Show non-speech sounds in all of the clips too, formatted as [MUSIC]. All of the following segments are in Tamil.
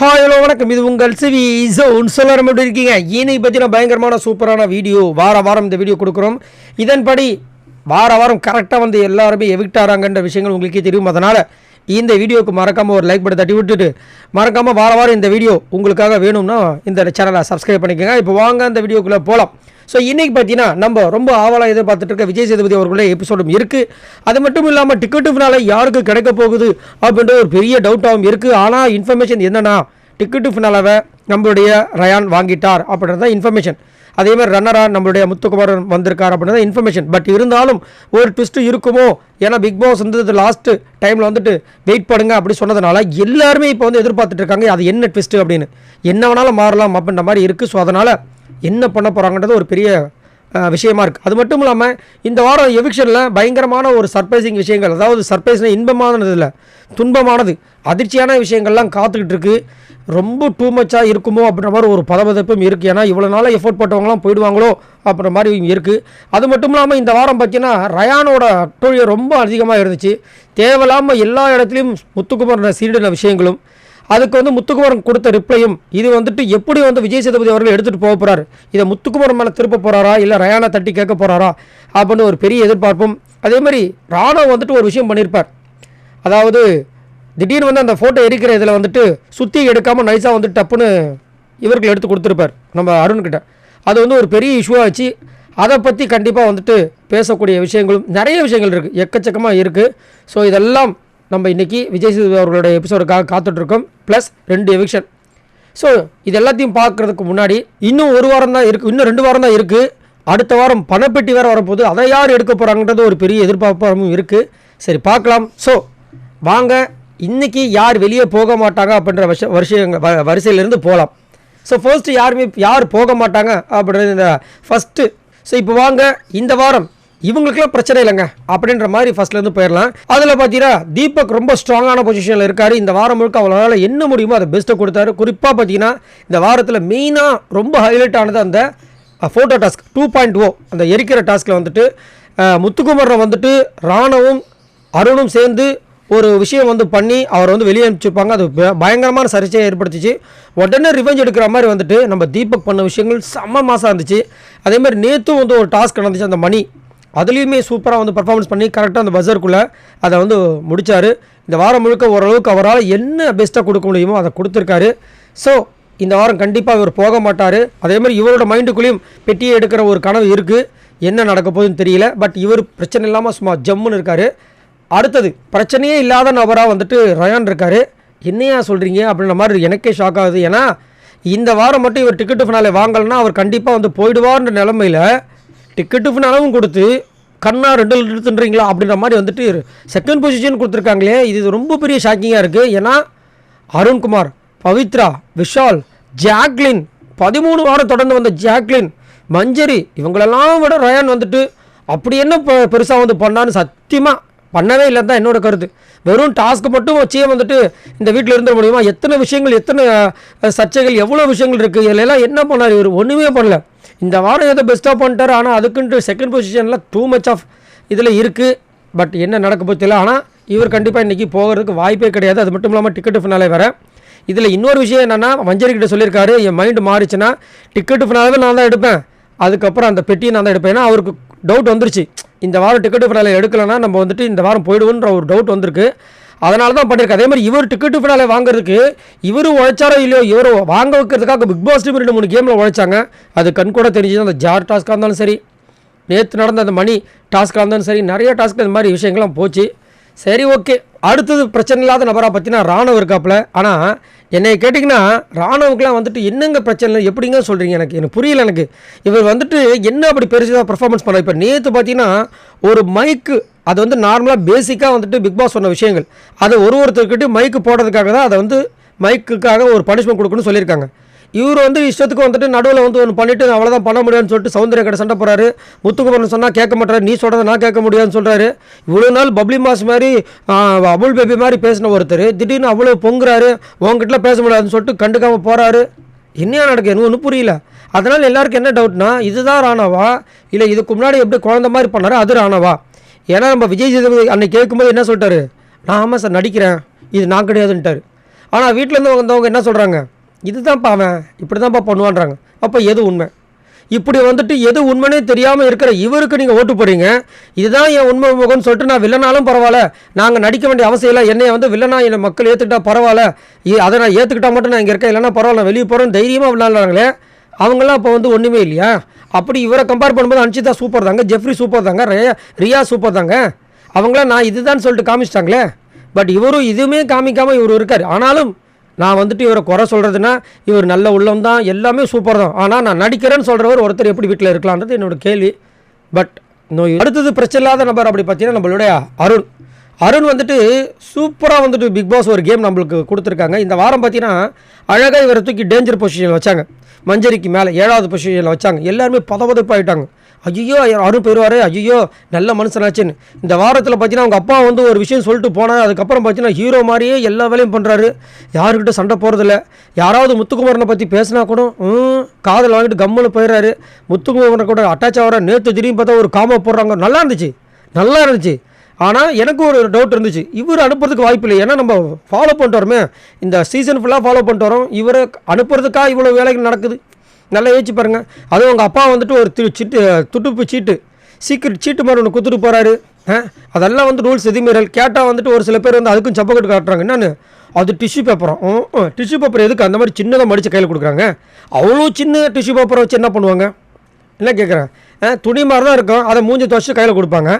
ஹாய் ஹலோ வணக்கம். இது உங்கள் சிவி ஜோன் சொல்லரம் எப்படி இருக்கீங்க? இன்னைக்கு பற்றின பயங்கரமான சூப்பரான வீடியோ வார வாரம் இந்த வீடியோ கொடுக்குறோம். இதன்படி வார வாரம் கரெக்டாக வந்து எல்லாருமே எவிக்ட் ஆகிறாங்கன்ற விஷயங்கள் உங்களுக்கே தெரியும். அதனால் இந்த வீடியோவுக்கு மறக்காமல் ஒரு லைக் பட்டு தட்டி விட்டுட்டு மறக்காமல் வார வாரம் இந்த வீடியோ உங்களுக்காக வேணும்னா இந்த சேனலை சப்ஸ்கிரைப் பண்ணிக்கோங்க. இப்போ வாங்க அந்த வீடியோக்குள்ளே போகலாம் ஸோ இன்றைக்கி பார்த்தீங்கன்னா நம்ம ரொம்ப ஆவலாக எதிர்பார்த்துட்டு இருக்க விஜய் சேதுபதி அவர்களுடைய எபிசோடும் இருக்குது அது மட்டும் இல்லாமல் டிக்கெட்டுனால யாருக்கு கிடைக்க போகுது அப்படின்ற ஒரு பெரிய டவுட்டாகவும் இருக்குது ஆனால் இன்ஃபர்மேஷன் என்னன்னா டிக்கெட்டு ஃபினாலாவை நம்மளுடைய ரயான் வாங்கிட்டார் அப்படின்றது தான் இன்ஃபர்மேஷன் அதே மாதிரி ரன்னராக நம்மளுடைய முத்துக்குமாரன் வந்திருக்கார் அப்படின்றத இன்ஃபர்மேஷன் பட் இருந்தாலும் ஒரு ட்விஸ்ட்டு இருக்குமோ? ஏன்னா பிக் பாஸ் வந்து லாஸ்ட்டு டைமில் வந்துட்டு வெயிட் பண்ணுங்க அப்படி சொன்னதுனால எல்லாருமே இப்போ வந்து எதிர்பார்த்துட்டு இருக்காங்க அது என்ன ட்விஸ்ட்டு அப்படின்னு. என்ன வேணாலும் மாறலாம் அப்படின்ற மாதிரி இருக்குது ஸோ அதனால் என்ன பண்ண போகிறாங்கன்றது ஒரு பெரிய விஷயமா இருக்குது அது மட்டும் இல்லாமல் இந்த வாரம் எவிக்ஷனில் பயங்கரமான ஒரு சர்ப்ரைசிங் விஷயங்கள் அதாவது சர்ப்ரைஸ்னால் இன்பமானது இல்லை துன்பமானது அதிர்ச்சியான விஷயங்கள்லாம் காத்துக்கிட்டு இருக்குது ரொம்ப டூ மச்சாக இருக்குமோ அப்படின்ற மாதிரி ஒரு பதபதப்பும் இருக்குது ஏன்னா இவ்வளோ நாளாக எஃபோர்ட் போட்டவங்களாம் போயிடுவாங்களோ அப்படின்ற மாதிரி இருக்குது அது மட்டும் இல்லாமல் இந்த வாரம் பார்த்தீங்கன்னா ரயானோட அட்டோழியம் ரொம்ப அதிகமாக இருந்துச்சு. தேவையில்லாமல் எல்லா இடத்துலையும் முத்துக்குமார் சீரிடின விஷயங்களும் அதுக்கு வந்து முத்துக்குமரன் கொடுத்த ரிப்ளையும் இது வந்துட்டு எப்படி வந்து விஜய் சேதுபதி அவர்கள் எடுத்துகிட்டு போக போகிறாரு இதை முத்துக்குமரன் மேலே திருப்ப போகிறாரா இல்லை ரயானா தட்டி கேட்க போகிறாரா அப்படின்னு ஒரு பெரிய எதிர்பார்ப்பும் அதே மாதிரி ராணுவம் வந்துட்டு ஒரு விஷயம் பண்ணியிருப்பார் அதாவது திடீர்னு வந்து அந்த ஃபோட்டோ எரிக்கிற இதில் வந்துட்டு சுற்றி எடுக்காமல் நைஸாக வந்து டப்புன்னு இவர்கள் எடுத்து கொடுத்துருப்பார் நம்ம அருண்கிட்ட அது வந்து ஒரு பெரிய இஷ்யூவாக வச்சு அதை பற்றி கண்டிப்பாக வந்துட்டு பேசக்கூடிய விஷயங்களும் நிறைய விஷயங்கள் இருக்குது எக்கச்சக்கமாக இருக்குது ஸோ இதெல்லாம் நம்ம இன்றைக்கி விஜய் சேதுபதி அவர்களுடைய எபிசோடுக்காக காத்துட்ருக்கோம். ப்ளஸ் ரெண்டு எவிக்ஷன் ஸோ இது எல்லாத்தையும் பார்க்குறதுக்கு முன்னாடி இன்னும் ஒரு வாரம் தான் இருக்குது இன்னும் ரெண்டு வாரம் தான் இருக்குது அடுத்த வாரம் பணப்பெட்டி வேறு வரப்போகுது. அதை யார் எடுக்க போகிறாங்கன்றது ஒரு பெரிய எதிர்பார்ப்பும் இருக்குது சரி பார்க்கலாம். ஸோ வாங்க இன்றைக்கி யார் வெளியே போக மாட்டாங்க அப்படின்ற வருஷ வருஷங்க வ- வரிசையிலேருந்து போகலாம் ஸோ ஃபர்ஸ்ட்டு யாருமே யார் போக மாட்டாங்க அப்படின்றது இந்த ஃபஸ்ட்டு ஸோ இப்போ வாங்க இந்த வாரம் இவங்களுக்குலாம் பிரச்சனை இல்லைங்க. அப்படின்ற மாதிரி ஃபர்ஸ்ட்லேருந்து போயிடலாம். அதில் பார்த்தீங்கன்னா தீபக் ரொம்ப ஸ்ட்ராங்கான பொசிஷனில் இருக்கார். இந்த வாரம் முழுக்க அவளால் என்ன முடியுமோ அதை பெஸ்ட்டை கொடுத்தாரு. குறிப்பாக பார்த்தீங்கன்னா இந்த வாரத்தில் மெயினாக ரொம்ப ஹைலைட் ஆனது அந்த photo task two point O அந்த எரிக்கிற டாஸ்கில் வந்துட்டு அஹ், வந்துட்டு ராணவும் அருணும் சேர்ந்து ஒரு விஷயம் வந்து பண்ணி அவர் வந்து வெளியே அனுப்பிச்சிருப்பாங்க. அது பயங்கரமான சர்ச்சையை ஏற்படுத்திச்சு. உடனே ரிவெஞ்ச் எடுக்கிற மாதிரி வந்துட்டு நம்ம தீபக் பண்ண விஷயங்கள் செம்ம மாதம் இருந்துச்சு. அதேமாதிரி நேற்றும் வந்து ஒரு டாஸ்க் நடந்துச்சு அந்த மணி. அதுலேயுமே சூப்பராக வந்து பர்ஃபார்மன்ஸ் பண்ணி கரெக்டாக அந்த பஸ்ஸருக்குள்ளே அதை வந்து முடிச்சார். இந்த வாரம் முழுக்க ஓரளவுக்கு அவரால் என்ன பெஸ்ட்டாக கொடுக்க முடியுமோ அதை கொடுத்துருக்காரு. ஸோ இந்த வாரம் கண்டிப்பாக இவர் போக மாட்டார். அதேமாதிரி இவரோட மைண்டுக்குள்ளேயும் பெட்டியை எடுக்கிற ஒரு கனவு இருக்குது என்ன நடக்க போகுதுன்னு தெரியல. பட் இவர் பிரச்சனை இல்லாமல் சும்மா ஜம்முன்னு இருக்கார். அடுத்தது பிரச்சனையே இல்லாத நபராக வந்துட்டு ரயான் இருக்கார். என்னையா சொல்கிறீங்க அப்படின்ற மாதிரி எனக்கே ஷாக் ஆகுது. ஏன்னா இந்த வாரம் மட்டும் இவர் டிக்கெட்டு ஃபினாலே வாங்கலைன்னா அவர் கண்டிப்பாக வந்து போயிடுவார்ன்ற நிலமையில் டிக்கெட்டு ஃபினாலும் கொடுத்து கண்ணா ரெண்டு எடுத்துன்றீங்களா அப்படின்ற மாதிரி வந்துட்டு செகண்ட் பொசிஷன் கொடுத்துருக்காங்களே இது ரொம்ப பெரிய ஷாக்கிங்காக இருக்குது ஏன்னா அருண்குமார் பவித்ரா விஷால் ஜாக்லின் பதிமூணு வாரம் தொடர்ந்து வந்த ஜாக்லின் மஞ்சரி இவங்களெல்லாம் விட ரயான் வந்துட்டு அப்படி என்ன பெருசாக வந்து பண்ணான்னு சத்தியமாக பண்ணவே இல்லை தான் என்னோட கருத்து. வெறும் டாஸ்க்கு மட்டும் வச்சே வந்துட்டு இந்த வீட்டில் இருந்துட முடியுமா? எத்தனை விஷயங்கள் எத்தனை சர்ச்சைகள் எவ்வளோ விஷயங்கள் இருக்குது இதில் எல்லாம் என்ன பண்ணார் இவர்? ஒன்றுமே பண்ணல. இந்த வாரம் ஏதோ பெஸ்ட்டாக பண்ணிட்டார். ஆனால் அதுக்குன்ட்டு செகண்ட் பொசிஷனில் டூ மச் ஆஃப் இதில் இருக்குது பட் என்ன நடக்க போச்சு ஆனால் இவர் கண்டிப்பாக இன்றைக்கி போகிறதுக்கு வாய்ப்பே கிடையாது. அது மட்டும் இல்லாமல் டிக்கெட்டு ஃபினாலே வேறு. இதில் இன்னொரு விஷயம் என்னென்னா மஞ்சரிக்கிட்ட சொல்லியிருக்காரு. என் மைண்டு மாறிச்சுன்னா டிக்கெட்டு ஃபினாலே நான் தான் எடுப்பேன். அதுக்கப்புறம் அந்த பெட்டியை நான் தான் எடுப்பேன். ஏன்னா அவருக்கு டவுட் வந்துருச்சு. இந்த வாரம் டிக்கெட்டு ஃபினாலே எடுக்கலைன்னா நம்ம வந்துட்டு இந்த வாரம் போயிடுவோன்ற ஒரு டவுட் வந்திருக்கு. அதனால தான் பண்ணியிருக்கேன் அதே மாதிரி இவர் டிக்கெட்டு ஃபினாலே வாங்குறதுக்கு இவர் உழைச்சாரோ இல்லையோ இவர் வாங்க வைக்கிறதுக்காக பிக் பாஸ் டீம் ரெண்டு மூணு கேமில் உழைச்சாங்க. அது கண் கூட தெரிஞ்சது. அந்த ஜார் டாஸ்க்காக இருந்தாலும் சரி நேற்று நடந்த அந்த மணி டாஸ்க்காக இருந்தாலும் சரி நிறைய டாஸ்க் இந்த மாதிரி விஷயங்கள்லாம் போச்சு. சரி ஓகே. அடுத்தது பிரச்சனை இல்லாத நபராக பார்த்தீங்கன்னா ராணுவ இருக்காப்புல. ஆனால் என்னை கேட்டிங்கன்னா ராணுவுக்குலாம் வந்துட்டு என்னங்க பிரச்சனை எப்படிங்க சொல்கிறீங்க எனக்கு? எனக்கு புரியல எனக்கு. இவர் வந்துட்டு என்ன அப்படி பெருசாக பர்ஃபார்மன்ஸ் பண்ண இப்போ நேற்று பார்த்தீங்கன்னா ஒரு மைக்கு அது வந்து நார்மலாக பேசிக்காக வந்துட்டு பிக் பாஸ் சொன்ன விஷயங்கள். அதை ஒரு ஒருத்தர்கிட்ட மைக்கு போடுறதுக்காக தான் அதை வந்து மைக்குக்காக ஒரு பனிஷ்மெண்ட் கொடுக்கணும்னு சொல்லியிருக்காங்க. இவர் வந்து இஷ்டத்துக்கு வந்துட்டு நடுவில் வந்து ஒன்று பண்ணிட்டு அவ்வளோதான் பண்ண முடியாதுன்னு சொல்லிட்டு சௌந்தர்ய கடை சண்டை போகிறாரு முத்துக்குமரன் சொன்னால் கேட்க மாட்டாரு. நீ சொல்கிறத நான் கேட்க முடியாதுன்னு சொல்கிறாரு இவ்வளோ நாள் பப்ளி மாஸ் மாதிரி அபுல் பேபி மாதிரி பேசின ஒருத்தர். திடீர்னு அவ்வளோ பொங்குறாரு. உங்ககிட்ட பேச முடியாதுன்னு சொல்லிட்டு கண்டுக்காமல் போகிறாரு என்னையா நடக்கு எனக்கு ஒன்றும் புரியல. அதனால் எல்லாருக்கும் என்ன டவுட்னா இதுதான் ராணாவா? இல்லை இதுக்கு முன்னாடி எப்படி குழந்த மாதிரி பண்ணாரு அது ராணாவா? ஏன்னா நம்ம விஜய் சேதுபதி அன்னைக்கு கேட்கும்போது என்ன சொல்லிட்டாரு? நான் ஆமாம் சார் நடிக்கிறேன். இது நான் கிடையாதுன்ட்டார். ஆனால் வீட்டிலேருந்து வந்தவங்க என்ன சொல்கிறாங்க இதுதான்ப்பா அவன். இப்படி தான்ப்பா பண்ணுவான்றாங்க. அப்போ எது உண்மை? இப்படி வந்துட்டு எது உண்மைனே தெரியாமல் இருக்கிற இவருக்கு நீங்கள் ஓட்டு போடுறீங்க. இதுதான் என் உண்மை முகம்னு சொல்லிட்டு நான் வில்லனாலும் பரவாயில்ல. நாங்கள் நடிக்க வேண்டிய அவசியம் இல்லை. என்னை வந்து வில்லனா என்னை மக்கள் ஏற்றுக்கிட்டா பரவாயில்ல. அதை நான் ஏற்றுக்கிட்டா மட்டும் நான் இங்கே இருக்கேன். இல்லைன்னா பரவாயில்ல வெளியே போகிறேன் தைரியமாக விளையாடுறாங்களே அவங்களாம் அப்போ வந்து ஒன்றுமே இல்லையா? அப்படி இவரை கம்பேர் பண்ணும்போது அன்ஷிதா சூப்பர் தாங்க ஜெஃப்ரி சூப்பர் தாங்க ரியா ரியா சூப்பர் தாங்க. அவங்களாம் நான் இதுதான் சொல்லிட்டு காமிச்சிட்டாங்களே. பட் இவரும் இதுவுமே காமிக்காமல் இவர் இருக்கார். ஆனாலும் நான் வந்துட்டு இவரை குறை சொல்கிறதுனா இவர் நல்ல உள்ளம் தான் எல்லாமே சூப்பர் தான். ஆனால் நான் நடிக்கிறேன்னு சொல்கிறவர் ஒருத்தர் எப்படி வீட்டில் இருக்கலான்றது என்னோட கேள்வி. பட் நோய் அடுத்தது பிரச்சனை இல்லாத நபர் அப்படி பார்த்தீங்கன்னா நம்மளுடைய அருண். அருண் வந்துட்டு சூப்பராக வந்துட்டு பிக் பாஸ் ஒரு கேம் நம்மளுக்கு கொடுத்துருக்காங்க. இந்த வாரம் பார்த்தீங்கன்னா அழகாக இவரை தூக்கி டேஞ்சர் பொசிஷனில் வச்சாங்க. மஞ்சரிக்கு மேலே ஏழாவது பொசிஷனில் வச்சாங்க. எல்லாருமே பதவதப்பாகிட்டாங்க ஐயோ அருண் போயிடுவார் ஐயோ நல்ல மனுஷனாச்சுன்னு. இந்த வாரத்தில் பார்த்தீங்கன்னா அவங்க அப்பா வந்து ஒரு விஷயம் சொல்லிட்டு போனால் அதுக்கப்புறம் பார்த்தீங்கன்னா ஹீரோ மாதிரியே எல்லா வேலையும் பண்ணுறாரு யாருக்கிட்ட சண்டை போகிறதில்ல யாராவது முத்துக்குமாரனை பற்றி பேசினா கூட காதல் வாங்கிட்டு கம்முன்னு போயிடுறாரு. முத்துக்குமரனை கூட அட்டாச் ஆகிற நேற்று திடீர்னு பார்த்தா ஒரு காம போடுறாங்க. நல்லா இருந்துச்சு. நல்லா இருந்துச்சு. ஆனால் எனக்கு ஒரு டவுட் இருந்துச்சு. இவர் அனுப்புறதுக்கு வாய்ப்பு இல்லை. ஏன்னா நம்ம ஃபாலோ பண்ணிட்டு வரோமே. இந்த சீசன் ஃபுல்லாக ஃபாலோ பண்ணிட்டு வரோம். இவரை அனுப்புறதுக்காக இவ்வளோ வேலைகள் நடக்குது? நல்லா யோசிச்சு பாருங்கள் அதுவும் உங்கள் அப்பா வந்துட்டு ஒரு தி- சீட்டு துட்டுப்பு சீட்டு. சீக்கிரம் சீட்டு மாதிரி ஒன்று கொடுத்துட்டு போகிறாரு அதெல்லாம் வந்து ரூல்ஸ் எதுவுமீறல் கேட்டால் வந்துட்டு ஒரு சில பேர் வந்து அதுக்கும் சப்பக்கட்டு காட்டுறாங்க. என்னென்னு? அது டிஷ்யூ பேப்பரும் டிஷ்யூ பேப்பர் எதுக்கு அந்த மாதிரி சின்னதாக மடித்து கையில் கொடுக்குறாங்க? அவ்வளோ சின்ன டிஷ்யூ பேப்பரை வச்சு என்ன பண்ணுவாங்க? என்ன கேட்குறேன் துணி மாதிரி தான் இருக்கும். அதை மூஞ்சி துவச்சி கையில் கொடுப்பாங்க.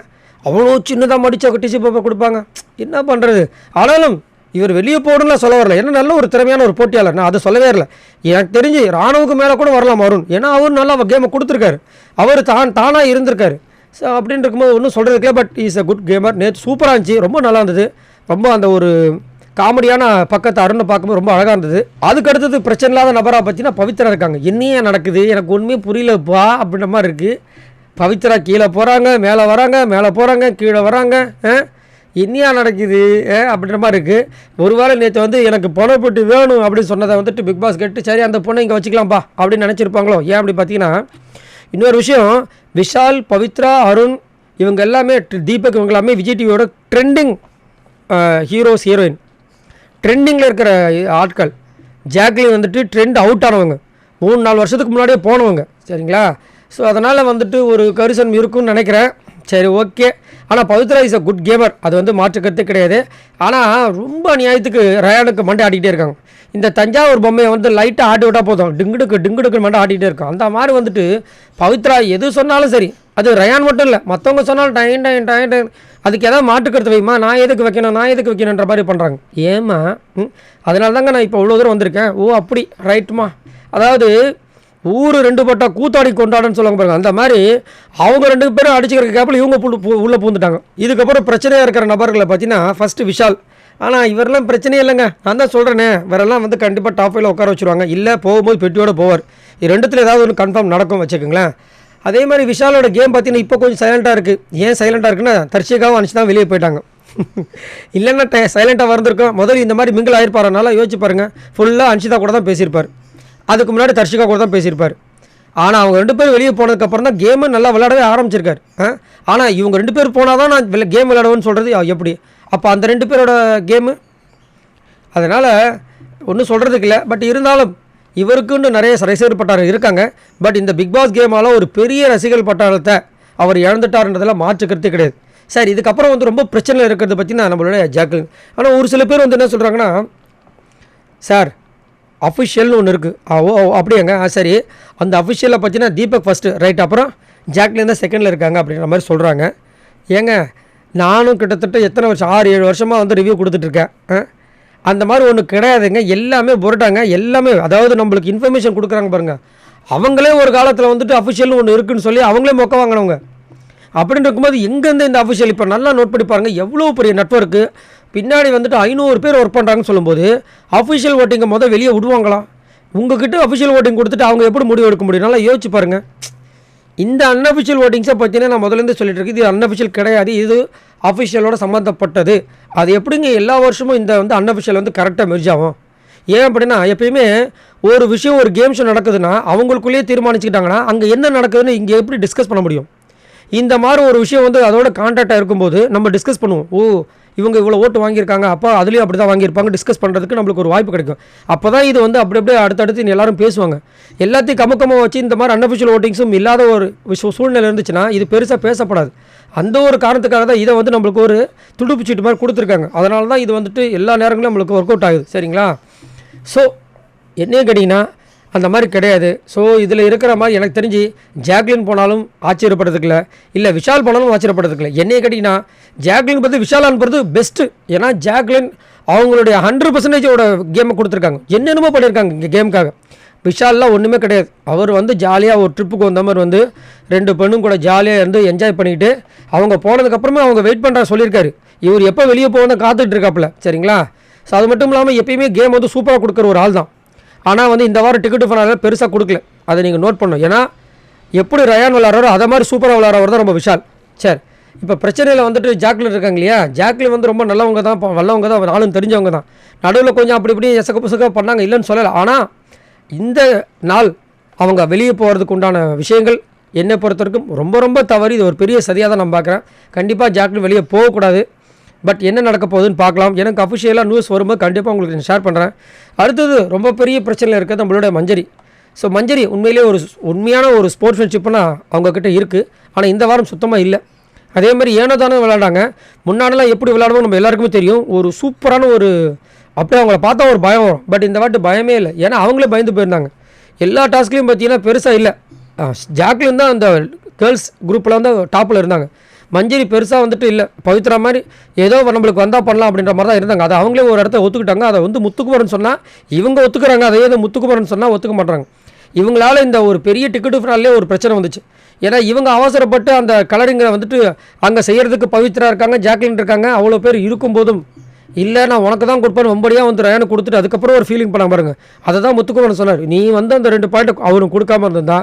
அவ்வளோ சின்னதாக மடித்த டிஷ்யூ பேப்பர் கொடுப்பாங்க. என்ன பண்ணுறது ஆனாலும் இவர் வெளியே போகணும்னு சொல்ல வரல. ஏன்னா நல்ல ஒரு திறமையான ஒரு போட்டியாளர். நான் அதை சொல்லவே இல்லை. எனக்கு தெரிஞ்சு ராணுவுக்கு மேலே கூட வரலாம் அருண். ஏன்னா அவர் நல்லா கேமை கொடுத்துருக்காரு. அவர் தான் தானாக இருந்திருக்காரு. ஸோ அப்படின்னு இருக்கும்போது ஒன்றும் சொல்கிறதுக்கே but is a good gamer நேற்று சூப்பராக இருந்துச்சு. ரொம்ப நல்லா இருந்தது. ரொம்ப அந்த ஒரு காமெடியான பக்கத்தை அருணை பார்க்கும்போது ரொம்ப அழகாக இருந்தது. அதுக்கு அடுத்தது பிரச்சனை இல்லாத நபராக பார்த்தீங்கன்னா பவித்ரா இருக்காங்க. என்னையே நடக்குது. எனக்கு ஒன்றுமே புரியலப்பா அப்படின்ற மாதிரி இருக்குது பவித்ரா கீழே போகிறாங்க மேலே வராங்க மேலே போகிறாங்க கீழே வராங்க இன்னியா நடக்குது அப்படின்ற மாதிரி இருக்குது ஒருவேளை நேற்று வந்து எனக்கு பணப்பட்டு வேணும் அப்படின்னு சொன்னதை வந்துட்டு பிக் பாஸ் கேட்டு சரி அந்த பொண்ணை இங்கே வச்சுக்கலாம்ப்பா அப்படின்னு நினச்சிருப்பாங்களோ? ஏன் அப்படி பார்த்தீங்கன்னா இன்னொரு விஷயம் விஷால் பவித்ரா அருண் இவங்க எல்லாமே தீபக் இவங்க எல்லாமே விஜய் டிவியோட ட்ரெண்டிங் ஹீரோஸ் ஹீரோயின் ட்ரெண்டிங்கில் இருக்கிற ஆட்கள் ஜாக்லின் வந்துட்டு ட்ரெண்ட் அவுட் ஆனவங்க. மூணு நாலு வருஷத்துக்கு முன்னாடியே போனவங்க சரிங்களா? ஸோ அதனால் வந்துட்டு ஒரு கரிசன் இருக்கும்னு நினைக்கிறேன். சரி ஓகே ஆனால் Pavithra is a good gamer அது வந்து மாற்று கருத்தே கிடையாது. ஆனால் ரொம்ப நியாயத்துக்கு ரயானுக்கு மண்டை ஆடிக்கிட்டே இருக்காங்க. இந்த தஞ்சாவூர் பொம்மையை வந்து லைட்டாக ஆட்டி விட்டால் போதும். டிங்குடுக்கு டிங்குடுக்கு மண்டை ஆடிக்கிட்டே இருக்கும். அந்த மாதிரி வந்துட்டு பவித்ரா எது சொன்னாலும் சரி. அது ரயான் மட்டும் இல்லை மற்றவங்க சொன்னாலும் டைன் டைன் டைன் டைன் அதுக்கு எதாவது மாற்று கருத்து வைமா நான் எதுக்கு வைக்கணும் நான் எதுக்கு வைக்கணுன்ற மாதிரி பண்ணுறாங்க ஏம்மா? அதனால தாங்க நான் இப்போ இவ்வளோ தூரம் வந்திருக்கேன். ஓ அப்படி. ரைட்டுமா அதாவது ஊர் ரெண்டு பட்டா கூத்தாடி கொண்டாடுன்னு சொல்லுவாங்க பாருங்க. அந்த மாதிரி அவங்க ரெண்டு பேரும் அடிச்சுக்கிற கேப்பில் இவங்க உள்ளே பூந்துட்டாங்க. இதுக்கப்புறம் பிரச்சனையாக இருக்கிற நபர்களை பார்த்தீங்கன்னா ஃபஸ்ட்டு விஷால். ஆனால் இவரெல்லாம் பிரச்சனையே இல்லைங்க. நான் தான் சொல்கிறேனே வேறெல்லாம் வந்து கண்டிப்பாக டாப் ஃபைவ்ல உட்கார வச்சுருவாங்க. இல்லை போகும்போது பெட்டியோடு போவார். இது ரெண்டுத்தில் ஏதாவது ஒன்று கன்ஃபார்ம் நடக்கும் வச்சுக்கோங்களேன். அதே மாதிரி விஷாலோட கேம் பார்த்தீங்கன்னா இப்போ கொஞ்சம் சைலண்ட்டாக இருக்குது ஏன் சைலண்ட்டாக இருக்குன்னா தர்ஷிகாவும் அனுச்சு தான் வெளியே போயிட்டாங்க. [LAUGHS] இல்லைன்னா சைலண்ட்டாக வந்திருக்கோம். முதல்ல இந்த மாதிரி மிங்கிள் ஆயிருப்பாருனால யோசிச்சு பாருங்கள் ஃபுல்லாக அன்ஷிதா கூட தான் பேசியிருப்பார். அதுக்கு முன்னாடி தர்ஷிகா கூட தான் பேசியிருப்பார். ஆனால் அவங்க ரெண்டு பேரும் வெளியே போனதுக்கப்புறம் தான் கேமை நல்லா விளையாடவே ஆரம்பிச்சிருக்காரு. ஆனால் இவங்க ரெண்டு பேர் போனால் தான் நான் கேம் விளையாடுவேன்னு சொல்கிறது எப்படி? அப்போ அந்த ரெண்டு பேரோட கேமு அதனால் ஒன்றும் சொல்கிறதுக்கு இல்லை. பட் இருந்தாலும் இவருக்குன்னு நிறைய ரசிகர் பட்டாரம் இருக்காங்க. பட் இந்த பிக் பாஸ் கேமால் ஒரு பெரிய ரசிகர் பட்டாளத்தை அவர் இழந்துட்டாருன்றதெல்லாம் மாற்றுக்கிறதே கிடையாது. சார் இதுக்கப்புறம் வந்து ரொம்ப பிரச்சனை இருக்கிறத பற்றி நான் நம்மளுடைய ஜாக்கு ஆனால் ஒரு சில பேர் வந்து என்ன சொல்கிறாங்கன்னா சார் அஃபிஷியல்னு ஒன்று இருக்குது ஓ ஓ, அப்படியாங்க. ஆ சரி. அந்த அஃபிஷியலை பார்த்தீங்கன்னா தீபக் ஃபஸ்ட்டு ரைட் அப்புறம் ஜாக்லின் தான் செகண்டில் இருக்காங்க அப்படின்ற மாதிரி சொல்கிறாங்க ஏங்க நானும் கிட்டத்தட்ட எத்தனை வருஷம் ஆறு ஏழு வருஷமாக வந்து ரிவ்யூ கொடுத்துட்ருக்கேன் அந்த மாதிரி ஒன்று கிடையாதுங்க. எல்லாமே புரட்டாங்க. எல்லாமே அதாவது நம்மளுக்கு இன்ஃபர்மேஷன் கொடுக்குறாங்க பாருங்கள் அவங்களே ஒரு காலத்தில் வந்துட்டு அஃபிஷியல்னு ஒன்று இருக்குன்னு சொல்லி அவங்களே மொக்க வாங்கினவங்க. அப்படின்னு இருக்கும்போது எங்கேருந்து இந்த அஃபிஷியல் இப்போ நல்லா நோட் பண்ணி பாருங்கள் எவ்வளோ பெரிய நெட்வொர்க்கு பின்னாடி வந்துட்டு ஐநூறு பேர் ஒர்க் பண்ணுறாங்கன்னு சொல்லும்போது அஃபிஷியல் ஓட்டிங்கை மொதல் வெளியே விடுவாங்களா உங்ககிட்ட அஃபிஷியல் ஓட்டிங் கொடுத்துட்டு அவங்க எப்படி முடிவு எடுக்க முடியும்? நல்லா யோசிச்சு பாருங்கள் இந்த அன்அஃபிஷியல் ஓட்டிங்ஸை பார்த்தீங்கன்னா நான் முதலேருந்து சொல்லிட்டு இருக்கேன். இது அன்அஃபிஷியல் கிடையாது. இது அஃபிஷியலோட சம்மந்தப்பட்டது அது எப்படிங்க எல்லா வருஷமும் இந்த வந்து அன்அஃபிஷியல் வந்து கரெக்டாக மெர்ஜ் ஆகும்? ஏன் அப்படின்னா எப்பயுமே ஒரு விஷயம் ஒரு கேம் ஷோ நடக்குதுன்னா அவங்களுக்குள்ளேயே தீர்மானிச்சுக்கிட்டாங்கன்னா அங்கே என்ன நடக்குதுன்னு இங்கே எப்படி டிஸ்கஸ் பண்ண முடியும்? இந்த மாதிரி ஒரு விஷயம் வந்து அதோட கான்டாக்டாக இருக்கும்போது நம்ம டிஸ்கஸ் பண்ணுவோம். ஓ இவங்க இவ்வளோ ஓட்டு வாங்கியிருக்காங்க அப்போ அதுலேயும் அப்படி தான் வாங்கியிருப்பாங்க. டிஸ்கஸ் பண்ணுறதுக்கு நம்மளுக்கு ஒரு வாய்ப்பு கிடைக்கும். அப்போ தான் இது வந்து அப்படி அப்படியே அடுத்தடுத்து எல்லாரும் பேசுவாங்க. எல்லாத்தையும் கமக்கமாக வச்சு இந்த மாதிரி அன்அஃபிஷியல் ஓட்டிங்ஸும் இல்லாத ஒரு விஷயம் சூழ்நிலை இருந்துச்சுன்னா இது பெருசாக பேசப்படாது. அந்த ஒரு காரணத்துக்காக தான் இதை வந்து நம்மளுக்கு ஒரு துடுப்பு சீட்டு மாதிரி கொடுத்துருக்காங்க. அதனால தான் இது வந்துட்டு எல்லா நேரங்களும் நம்மளுக்கு ஒர்க் அவுட் ஆகுது. சரிங்களா? ஸோ என்னையும் கேட்டிங்கன்னா அந்த மாதிரி கிடையாது. ஸோ இதில் இருக்கிற மாதிரி எனக்கு தெரிஞ்சு ஜாக்லின் போனாலும் ஆச்சரியப்படுறதுக்கு இல்லை. இல்லை விஷால் போனாலும் ஆச்சரியப்படுறதுக்கு இல்லை. என்னையை கேட்டிங்கன்னா ஜாக்லின் பற்றி விஷால் அனுப்புறது பெஸ்ட்டு ஏன்னா ஜாக்லின் அவங்களுடைய ஹண்ட்ரட் பர்சன்டேஜோட கேமை கொடுத்துருக்காங்க. என்னென்னமோ பண்ணியிருக்காங்க இங்கே கேமுக்காக விஷால்லாம் ஒன்றுமே கிடையாது. அவர் வந்து ஜாலியாக ஒரு ட்ரிப்புக்கு வந்த மாதிரி வந்து ரெண்டு பெண்ணும் கூட ஜாலியாக இருந்து என்ஜாய் பண்ணிக்கிட்டு அவங்க போனதுக்கப்புறமே அவங்க வெயிட் பண்ணுறா சொல்லியிருக்காரு. இவர் எப்போ வெளியே போகணும் காத்துட்டு இருக்காப்புல. சரிங்களா? ஸோ அது மட்டும் இல்லாமல் எப்பயுமே கேம் வந்து சூப்பராக கொடுக்குற ஒரு ஆள் தான் ஆனால் வந்து இந்த வாரம் டிக்கெட்டு பண்ணால பெருசாக கொடுக்கல. அதை நீங்கள் நோட் பண்ணணும். ஏன்னா எப்படி ரயான் விளாட்றாரோ அதை மாதிரி சூப்பராக விளாட்றவர் தான் ரொம்ப விஷால். சரி. இப்போ பிரச்சனையில் வந்துட்டு ஜாக்லின் இருக்காங்க இல்லையா? ஜாக்லின் வந்து ரொம்ப நல்லவங்க தான் வல்லவங்க தான் ஆளும் தெரிஞ்சவங்க தான். நடுவில் கொஞ்சம் அப்படி இப்படி எசக்க புசக்க பண்ணாங்க இல்லைன்னு சொல்லலை. ஆனால் இந்த நாள் அவங்க வெளியே போகிறதுக்கு உண்டான விஷயங்கள் என்னை பொறுத்த வரைக்கும் ரொம்ப ரொம்ப தவறு. இது ஒரு பெரிய சதியாக தான் நான் பார்க்குறேன். கண்டிப்பாக ஜாக்லின் வெளியே போகக்கூடாது. பட் என்ன நடக்க போகுதுன்னு பார்க்கலாம். எனக்கு அஃபிஷியலாக நியூஸ் வரும்போது கண்டிப்பாக உங்களுக்கு ஷேர் பண்ணுறேன் அடுத்தது ரொம்ப பெரிய பிரச்சனையில் இருக்கிறது நம்மளோட மஞ்சரி. ஸோ மஞ்சரி உண்மையிலேயே ஒரு ஸ்- உண்மையான ஒரு ஸ்போர்ட்ஸ்மேன்ஷிப்னா அவங்கக்கிட்ட இருக்குது ஆனால் இந்த வாரம் சுத்தமாக இல்லை. அதே மாதிரி ஏனோ தானே விளையாண்டாங்க முன்னாடிலாம் எப்படி விளையாடுவோம் நம்ம எல்லாருக்குமே தெரியும். ஒரு சூப்பரான ஒரு அப்படியே அவங்கள பார்த்தா ஒரு பயம் வரும். பட் இந்த வாட்டி பயமே இல்லை. ஏன்னா அவங்களே பயந்து போயிருந்தாங்க. எல்லா டாஸ்க்லேயும் பார்த்தீங்கன்னா பெருசாக இல்லை. ஜாக்லின் தான் அந்த கேர்ள்ஸ் குரூப்பில் வந்து டாப்பில் இருந்தாங்க. மஞ்சரி பெருசாக வந்துட்டு இல்லை. பவித்ரா மாதிரி ஏதோ நம்மளுக்கு வந்தால் பண்ணலாம் அப்படின்ற மாதிரி தான் இருந்தாங்க. அதை அவங்களே ஒரு இடத்த ஒத்துக்கிட்டாங்க. அதை வந்து முத்துக்குமரன் சொன்னால் இவங்க ஒத்துக்குறாங்க. அதே இது முத்துக்குமரன் சொன்னால் ஒத்துக்க மாட்டாங்க. இவங்களால இந்த ஒரு பெரிய டிக்கெட்டு ஃபினாலே ஒரு பிரச்சனை வந்துச்சு. ஏன்னா இவங்க அவசரப்பட்டு அந்த கலரிங்கை வந்துட்டு அங்கே செய்கிறதுக்கு பவித்ரா இருக்காங்க ஜாக்லின் இருக்காங்க அவ்வளோ பேர் இருக்கும்போதும் இல்லை நான் உனக்கு தான் கொடுப்பேன் ஒம்படியாக வந்து ரயானு கொடுத்துட்டு அதுக்கப்புறம் ஒரு ஃபீலிங் பண்ண பாருங்க அதை தான் முத்துக்குமரன் சொன்னார். நீ வந்து அந்த ரெண்டு பாயிண்ட் அவனுக்கு கொடுக்காம இருந்திருந்தா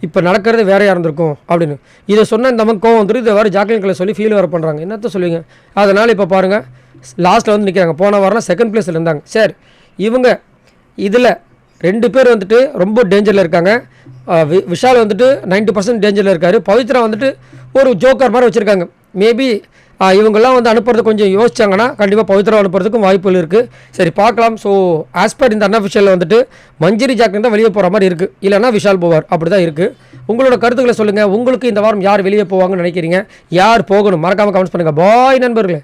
இப்போ நடக்கிறது வேறையாக இருந்திருக்கும்? அப்படின்னு. இதை சொன்ன இந்த கோவம் வந்துட்டு இதை வேறு ஜாக்லின்களை சொல்லி ஃபீல் வேறு பண்ணுறாங்க என்னத்த சொல்லுவீங்க? அதனால் இப்போ பாருங்கள் லாஸ்ட்டில் வந்து நிற்கிறாங்க போன வாரம் செகண்ட் பிளேஸில் இருந்தாங்க. சரி இவங்க இதில் ரெண்டு பேர் வந்துட்டு ரொம்ப டேஞ்சரில் இருக்காங்க. வி- விஷால் வந்துட்டு 90% பர்சன்ட் டேஞ்சரில் இருக்கார். பவித்ரா வந்துட்டு ஒரு ஜோக்கர் மாதிரி வச்சுருக்காங்க. மேபி இவங்கெல்லாம் வந்து அனுப்புறது கொஞ்சம் யோசிச்சாங்கன்னா கண்டிப்பாக பவித்ரா அனுப்புறதுக்கும் வாய்ப்புகள் இருக்குது சரி பார்க்கலாம். ஸோ ஆஸ் பர் இந்த அன்அஃபிஷியலில் வந்துட்டு மஞ்சரி ஜாக்லின் தான் வெளியே போகிற மாதிரி இருக்குது இல்லைன்னா விஷால் போவார். அப்படி தான் இருக்குது உங்களோட கருத்துக்களை சொல்லுங்கள் உங்களுக்கு இந்த வாரம் யார் வெளியே போவாங்கன்னு நினைக்கிறீங்க? யார் போகணும்? மறக்காமல் கமெண்ட்ஸ் பண்ணுங்கள் பாய் நண்பர்களே.